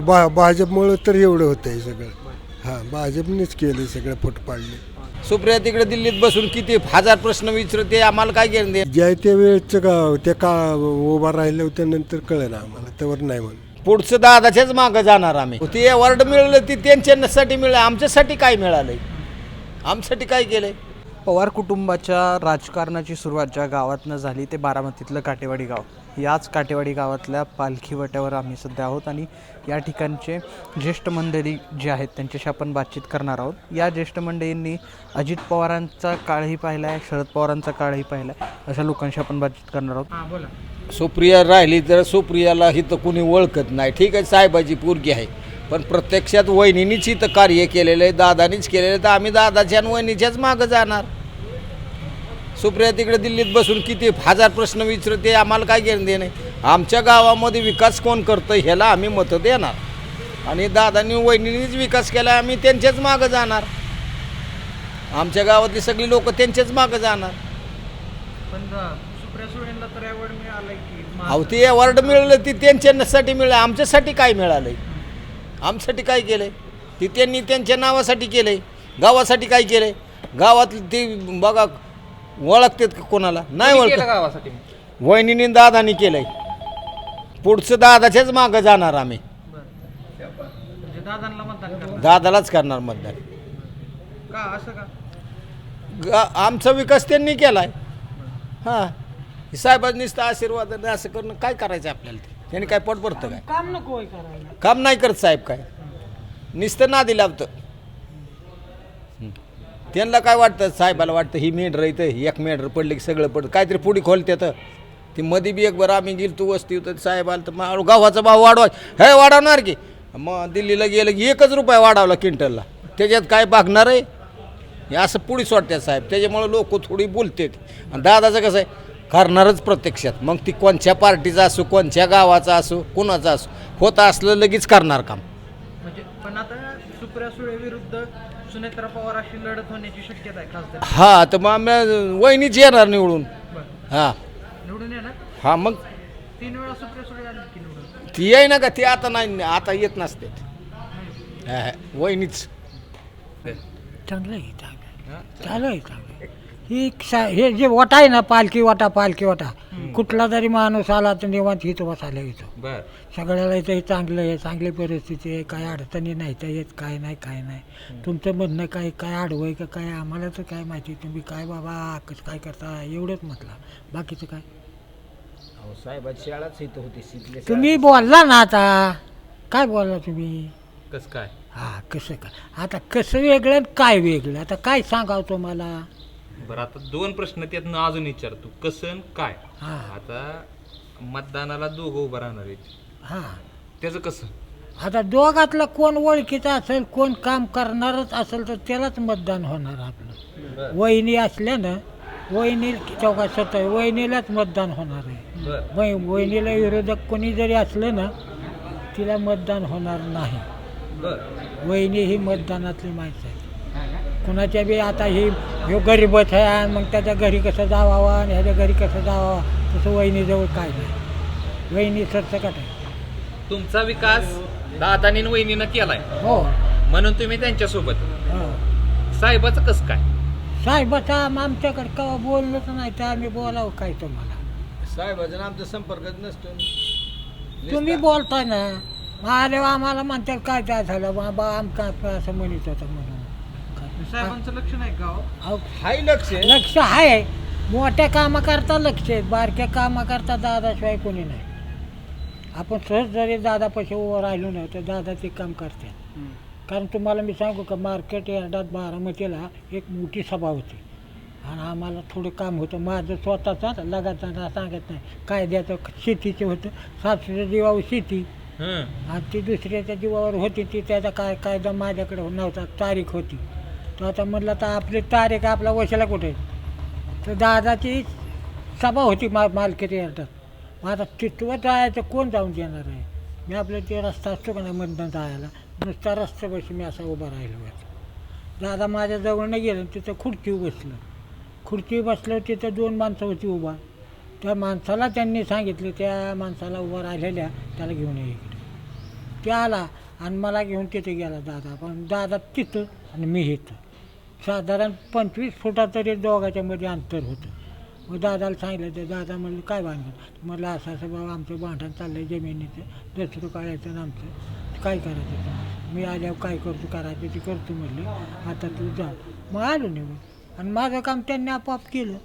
बा भाजपमुळं तर एवढं होतं आहे सगळं. हां भाजपनेच केलं सगळं फुट पाडले सुप्रिया तिकडे दिल्लीत बसून किती हजार प्रश्न विचारते आम्हाला काय घेणं दे ज्या त्या वेळेचं का त्या का उभा राहिलं होत्या नंतर कळलं ना आम्हाला त्यावर नाही म्हणून. पुढचं दादाच्याच मागं जाणार आम्ही. ते अवॉर्ड मिळलं ती त्यांच्यासाठी मिळलं आमच्यासाठी काय मिळालंय? आमच्यासाठी काय केलंय? पवार कुटुंबाच्या राजकारणाची सुरुवात ज्या गावातनं झाली ते बारामतीतलं काटेवाडी गाव. याच काटेवाडी गावातल्या पालखी वट्यावर आम्ही सध्या आहोत आणि या ठिकाणचे ज्येष्ठ मंडळी जे आहेत त्यांच्याशी आपण बातचीत करणार आहोत. या ज्येष्ठ मंडळींनी अजित पवारांचा काळही पाहिला आहे शरद पवारांचा काळही पाहिला आहे अशा लोकांशी आपण बातचीत करणार आहोत. बोला. सुप्रिया राहिली तर सुप्रियाला इथं कुणी ओळखत नाही. ठीक आहे साहेबाची पोरगी आहे. पण प्रत्यक्षात वहिनीनीच इथं कार्य केलेलं आहे दादानीच केलेलं आहे. तर आम्ही दादाच्या आणि वहिनीच्याच मागं जाणार. सुप्रिया तिकडे दिल्लीत बसून किती हजार प्रश्न विचारते आम्हाला काय घेणं देणे आमच्या गावामध्ये विकास कोण करतं ह्याला आम्ही मतं देणार. आणि दादानी वहिनीनीच विकास केला आम्ही त्यांच्याच मागं जाणार. आमच्या गावातली सगळी लोक त्यांच्याच मागं जाणार. पण सुप्रिया सुळेंना तर अवॉर्ड मिळालाय की अहो ते अवॉर्ड मिळलं ती त्यांच्यासाठी मिळालं आमच्यासाठी काय मिळालंय? आमच्यासाठी काय केलंय? ती त्यांनी त्यांच्या नावासाठी केलंय. गावासाठी काय केलंय? गावात ते बघा ओळखतात का कोणाला? नाही ओळखत. गावासाठी वहिनीने दादानी केलंय. पुढचं दादाच्याच मागं जाणार आम्ही. म्हणजे दादांना मतदान करणार. दादालाच करणार मतदान. का असं का? गा आमचा विकास त्यांनी केलाय. हां. साहेबांनी नुसतं आशीर्वाद आणि असं करणं काय करायचं आपल्याला ते? त्यांनी काय पोट भरतं काय? काम नको करायला. काम नाही करत साहेब काय. नुसतं नादी लावतं. त्यांना काय वाटतं? साहेबाला वाटतं ही मेंढर इथं एक मेंढर पडली की सगळं पडतं. काहीतरी पुढी खोलत्यात ती मध्ये बी एक बरं आम्ही गेलो तू वस्ती होतं. साहेब आलं तर मग गव्हाचा भाव वाढवा. हे वाढवणार की? मग दिल्लीला गेलं की एकच रुपया वाढवला क्विंटलला. त्याच्यात काय भागणार आहे? हे असं पुढे सोडतात साहेब. त्याच्यामुळं लोक थोडी बोलतात. आणि दादाचं कसं आहे? करणारच प्रत्यक्षात. मग ती कोणत्या पार्टीचा असो कोणत्या गावाचा असो कोणाचा असो होत असलं लगेच करणार काम. म्हणजे पण आता सुप्रिया सुळे विरुद्ध सुनेत्रा पवार अशी लढत होण्याची शक्यता आहे खासदार? हा तर मग आम्ही वहिनीच येणार निवडून. हा. निवडून येणार? हा मग तीन वेळा सुप्रिया सुळे आली की निवडून? ती आहे ना का? ती आता नाही आता येत नसते. हा, हा, वहिनीच. चांगलं आहे चांगलं चालू आहे चांगलं ही सा- हे जे वाटा आहे ना पालखी वाटा पालखी वाटा कुठला जरी माणूस आला तर निवांत हित बसायला येतो. सगळ्याला इथं हे चांगलं आहे चांगली परिस्थिती आहे काय अडचणी नाही तर येत काय नाही काय नाही. तुमचं म्हणणं काय काय आडवं आहे का काय आम्हाला तर काय माहिती तुम्ही काय बाबा कसं काय करता एवढंच म्हटलं. बाकीचं काय? शाळाच इथं होती तुम्ही बोलला ना आता. काय बोलला तुम्ही? कस काय? हा कसं काय? आता कसं वेगळं आणि काय वेगळं? आता काय सांगावं तुम्हाला? बरं आता दोन प्रश्न त्यातनं अजून विचारतो कसं काय? हा. आता मतदानाला दोघं उभं राहणार आहेत. हां. त्याचं कसं? आता दोघातलं कोण ओळखीचं असेल कोण काम करणारच असेल तर त्यालाच मतदान होणार आपलं. वहिनी असल्यानं वहिनी चौका स्वतः वहिनीलाच मतदान होणार आहे. बर. वहि वहिनीला विरोधक कोणी जरी असलं ना तिला मतदान होणार नाही. बर. वहिनी ही मतदानातली माणसं आहे कुणाच्या बी आता ही ह्यो गरीबच आहे आणि मग त्याच्या घरी कसं जावावं आणि ह्याच्या घरी कसं जावावं? तसं वहिनीजवळ काय नाही. वहिनी सरसकट आहे. तुमचा विकास दादानी आणि वहिनीनं केलाय. हो. म्हणून तुम्ही त्यांच्यासोबत. हो. साहेबाचं कसं काय? साहेबाचा आम- आमच्याकडे केव्हा बोललोच नाही तर आम्ही बोलावं काय तुम्हाला? साहेबाचा आमचा संपर्कच नसतो. तुम्ही बोलताय ना मग आल्यावर आम्हाला म्हणतात काय काय झालं? बाबा आमका असं म्हणत होतं म्हणून? साहेबांचं लक्ष नाही गाव अहो, हाय लक्ष आहे. लक्ष आहे मोठ्या कामाकरता लक्ष आहे. बारक्या कामाकरता दादाशिवाय कोणी नाही. आपण सहज जरी दादापाशी उभं राहिलो ना तर दादा ते काम करते. कारण तुम्हाला मी सांगू का मार्केट यार्डात बारामतीला एक मोठी सभा होती. आणि आम्हाला थोडं काम होतं. माझं स्वतःचा लगातार सांगत नाही. कायद्याचं शेतीचं होतं. सातशे जीवावर शेती. हं. आणि ती दुसऱ्याच्या जीवावर होती. ती त्याचा काय कायदा माझ्याकडे नव्हता. तारीख होती. तर आता म्हटलं तर आपली तारीख आपला वशाला कुठे? तर दादाची सभा होती मा मालकीत मग आता तिथवर जायचं कोण जाऊन देणार आहे? मी आपलं ते रस्ता असतो का नाही मधनं जायला नुसता रस्त्यापाशी मी असा उभा राहिलो होतो. दादा माझ्या जवळनं गेलं तिथं खुर्ची बसलं. खुर्ची बसलं तिथं दोन माणसं होती उभा. त्या माणसाला त्यांनी सांगितलं त्या माणसाला उभा राहिलेल्या त्याला घेऊन ये इकडे. ते आला आणि मला घेऊन तिथे गेला दादा. पण दादा तिथं आणि मी इथं. साधारण पंचवीस फुटा तरी दोघाच्या मध्ये अंतर होतं. मग दादाला सांगितलं ते दादा म्हणलं काय भांडण म्हटलं असं असं बाबा आमचं भांडण चाललं आहे जमिनीचं. दसरं काढायचं आमचं. काय करायचं ते? मी आल्यावर काय करतो करायचं ते करतो म्हणलं. आता तू जा. मग आलो निघून. आणि माझं काम त्यांनी आपोआप केलं.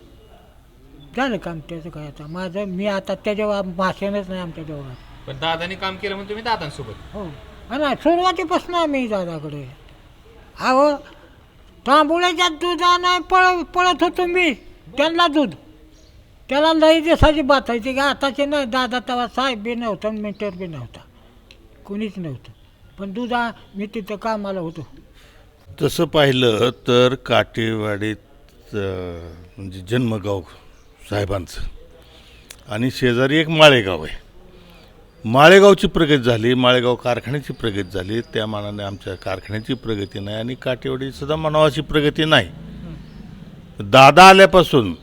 झालं काम त्याचं काय आता. माझं मी आता त्याच्या भाषणच नाही आमच्या दोघात पण दादाने काम केलं म्हणून तुम्ही दादांसोबत. हो. आणि सुरुवातीपासून आम्ही दादाकडे. अहो तांबुळ्याच्या दूध पळ पळत होतो मी. त्यांना दूध. त्याला लई दिवसाची बातायची का आताचे नाही दादा तेव्हा साहेब बी नव्हता मिटर बी नव्हता. कोणीच नव्हतं. पण दूध आ- मी तिथं कामाला होतो. तसं पाहिलं तर काटेवाडीत अं, म्हणजे जन्मगाव साहेबांचं. आणि शेजारी एक माळेगाव आहे. माळेगावची प्रगती झाली माळेगाव कारखान्याची प्रगती झाली. त्या मानाने आमच्या कारखान्याची प्रगती नाही आणि काटेवाडी सुद्धा मानवाची प्रगती नाही. दादा आल्यापासून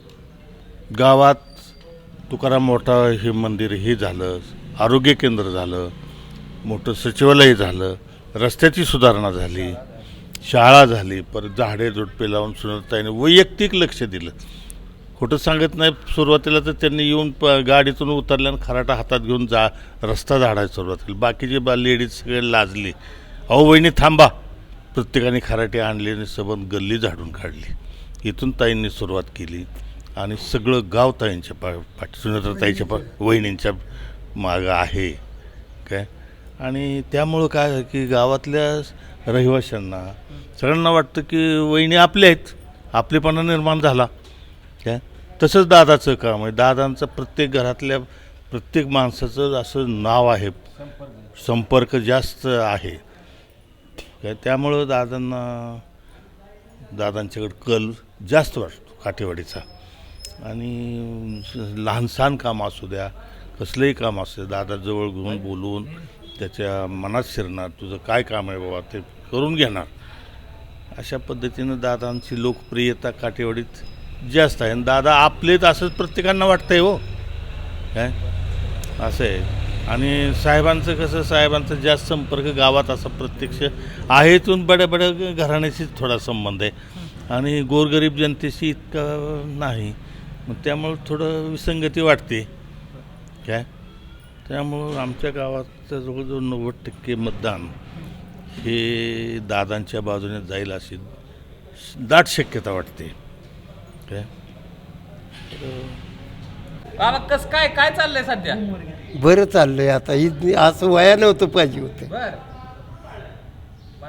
गावात तुकाराम मोठा हे मंदिर हे झालं आरोग्य केंद्र झालं मोठं सचिवालय झालं रस्त्याची सुधारणा झाली शाळा झाली परत झाडे झुडपे लावून सुनताईने वैयक्तिक लक्ष दिलं. खोटं सांगत नाही सुरुवातीला तर त्यांनी येऊन प गाडीतून उतरल्यानं खराटा हातात घेऊन जा रस्ता झाडायला सुरुवात केली. बाकीचे बा लेडीज सगळे लाजले. अहो वहिनी थांबा. प्रत्येकाने खराटे आणले आणि सबंध गल्ली झाडून काढली. इथून ताईंनी सुरुवात केली आणि सगळं गाव ताईंच्या पा पाठी सुनेत्रताईच्या पा वहिनींच्या मागं आहे. काय? आणि त्यामुळं काय की गावातल्या रहिवाशांना सगळ्यांना वाटतं की वहिनी आपल्या आहेत. आपलेपणा निर्माण झाला. काय तसंच दादाचं काम आहे. दादांचं प्रत्येक घरातल्या प्रत्येक माणसाचं असं नाव आहे. संपर्क जास्त आहे. काय त्यामुळं दादांना दादांच्याकडे कल जास्त वाटतो काठेवाडीचा. आणि लहानसहान काम असू द्या कसलंही काम असू द्या दादाजवळ घेऊन बोलून त्याच्या मनात शिरणार तुझं काय काम आहे बाबा ते करून घेणार. अशा पद्धतीनं दादांची लोकप्रियता काठेवाडीत जास्त आहे आणि दादा आपलेच असंच प्रत्येकांना वाटतंय हो. काय? असं आहे. आणि साहेबांचं कसं साहेबांचा जास्त संपर्क गावात असा प्रत्यक्ष आहे इथून बड्या बड्या घराण्याशीच थोडा संबंध आहे. आणि गोरगरीब जनतेशी इतका नाही. मग त्यामुळं थोडं विसंगती वाटते. काय? त्यामुळं आमच्या गावाचं जवळजवळ नव्वद टक्के मतदान हे दादांच्या बाजूने जाईल अशी दाट शक्यता वाटते. बाबा कस काय काय चाललंय सध्या? बरं चाललंय आता. ही असं वया नव्हतं पाहिजे होतं. बर.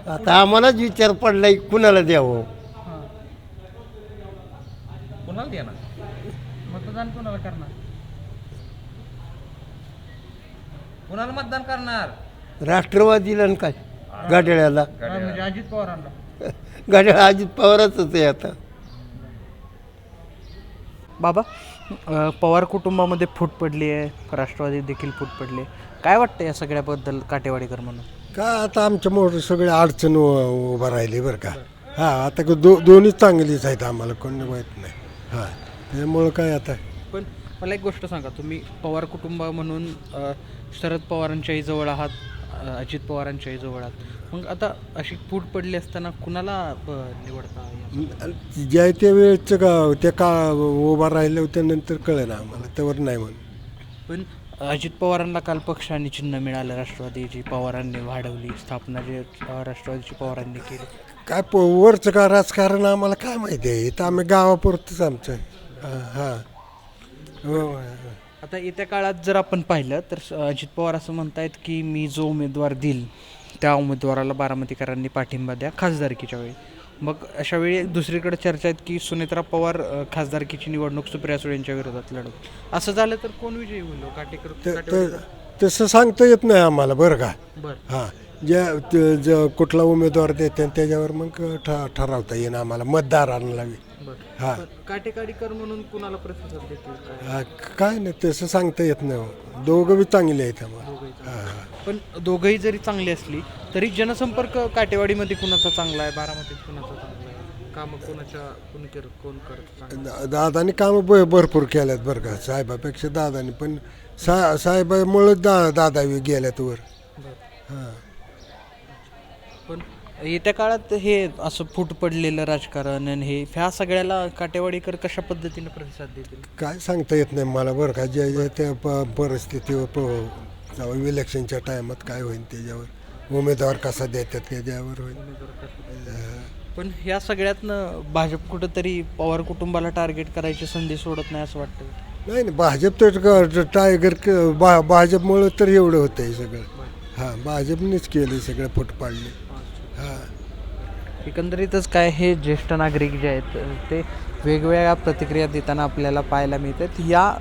आता आम्हालाच विचार पडलाय कुणाला द्यावं? कुणाला देणार? मतदान कोणाला करणार? कुणाला मतदान करणार? राष्ट्रवादीला काय? गाड्याला म्हणजे अजित पवारांना. गाड्या अजित पवारच आहे आता. बाबा पवार कुटुंबामध्ये फूट पडली आहे राष्ट्रवादी देखील फूट पडली आहे. काय वाटतं या सगळ्याबद्दल काटेवाडीकर म्हणून? काय आता आमच्या मोठं सगळे अडचण उ- उभा राहिली बरं का. हां आता क- दो दोन्ही चांगलीच आहेत आम्हाला कोणी वाईट नाही. हां त्यामुळं काय आता? पण मला एक गोष्ट सांगा तुम्ही पवार कुटुंब म्हणून अ, शरद पवारांच्याही जवळ आहात अजित पवारांच्याही जवळ आहात मग आता अशी फूट पडली असताना कुणाला निवडता? ज्या त्या वेळेचं का त्या का उभा राहिलं त्यानंतर कळलं ना आम्हाला त्यावर नाही म्हणून. पण अजित पवारांना काल पक्ष आणि चिन्ह मिळालं राष्ट्रवादीची पवारांनी वाढवली स्थापना जे राष्ट्रवादीची पवारांनी केली. काय प वरचं का राजकारण आम्हाला काय माहिती आहे? इथं आम्ही गावापुरतंच आमचं हां हां हो. आता येत्या काळात जर आपण पाहिलं तर अजित पवार असं म्हणतायत की मी जो उमेदवार देईल त्या उमेदवाराला बारामतीकरांनी पाठिंबा द्या खासदारकीच्या वेळी. मग अशा वेळी दुसरीकडे चर्चा आहेत की सुनेत्रा पवार खासदारकीची निवडणूक सुप्रिया सुळे यांच्या विरोधात लढत असं झालं तर कोण विजयी होईल हो? काटेकर तसं सांगता येत नाही आम्हाला बरं का? बरं. हां. ज्या कुठला उमेदवार देते त्याच्यावर मग ठरवता येईन आम्हाला मतदारांना हां. काटेकाडीकर म्हणून कुणाला प्रतिसाद देतील काय? हा, काय नाही तसं सांगता येत नाही हो. दोघं बी चांगले आहेत आम्हाला हां हां. पण दोघंही जरी चांगली असली तरी जनसंपर्क काटेवाडीमध्ये कुणाचा चांगला आहे बारामतीत कुणाचा चांगला आहे? कामं कोणाच्या कोण कर कोण करत चांगलं? दा- दादानी कामं ब भरपूर केल्यात बरं का साहेबापेक्षा दादानी पण सा साहेबामुळं दा दादा गेल्यात वर. हां. पण येत्या काळात हे असं फूट पडलेलं राजकारण आणि हे ह्या सगळ्याला काटेवाडीकर कशा पद्धतीने प्रतिसाद देतील? काय सांगता येत नाही मला बरं का जे जे त्या प परिस्थितीवर इलेक्शनच्या टायमात काय होईल त्याच्यावर उमेदवार कसा देतात त्याच्यावर होईल पण ह्या सगळ्यातनं भाजप कुठंतरी पवार कुटुंबाला टार्गेट करायची संधी सोडत नाही असं वाटतं नाही नाही भाजप तर क- टायगर क- भा भाजपमुळं तर एवढं होतं आहे सगळं हां भाजपनेच केलं सगळं फुट पाडले एकंदरीतच काय हे ज्येष्ठ नागरिक जे आहेत ते वेगवेगळ्या प्रतिक्रिया देताना आपल्याला पाहायला मिळतात. या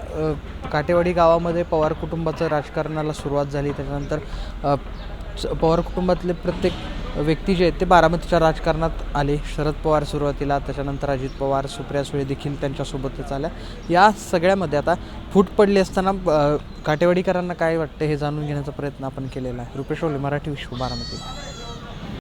काटेवाडी गावामध्ये पवार कुटुंबाचं राजकारणाला सुरुवात झाली. त्याच्यानंतर पवार कुटुंबातले प्रत्येक व्यक्ती जे आहेत ते बारामतीच्या राजकारणात आले. शरद पवार सुरुवातीला त्याच्यानंतर अजित पवार सुप्रिया सुळे देखील त्यांच्यासोबतच आल्या. या सगळ्यामध्ये आता फूट पडली असताना काटेवाडीकरांना काय वाटतं हे जाणून घेण्याचा प्रयत्न आपण केलेला आहे. रुपेश ओले मराठी विश्व बारामती.